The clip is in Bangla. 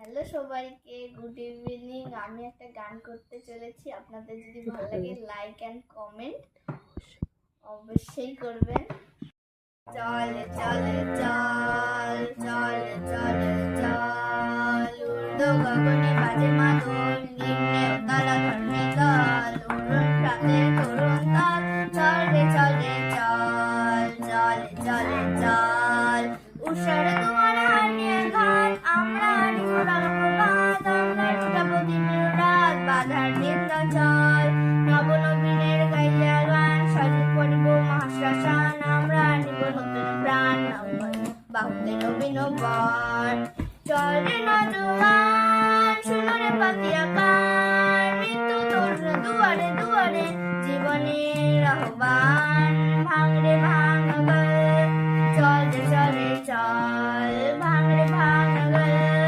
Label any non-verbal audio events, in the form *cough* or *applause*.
হ্যালো সবাইকে গুড ইভিনিং। আমি একটা গান করতে চলেছি। আপনাদের যদি ভালো *laughs* লাগে লাইক অ্যান্ড কমেন্ট অবশ্যই করবেন। চলে চলে চল চলে চলে চল। উর্দু গগনে বাজে মাদল নিম্নে তালা ধর্মে দল। উড়ুন প্রাতে তরুণ দল। চলে চলে চল চলে চলে চল। উষার রাধার নৃত্য চল নবনবীনের গাইয়া গান, সজীব করিব মহাশ্মশান, আমরা নিব নতুন প্রাণ বাহুতে নবীন বন চল নদুয়ান সোনারে পাতিয়া কান মৃত্যু তোর দুয়ারে দুয়ারে, জীবনের আহ্বান ভাঙ ভাঙ চল রে চল, ভাঙ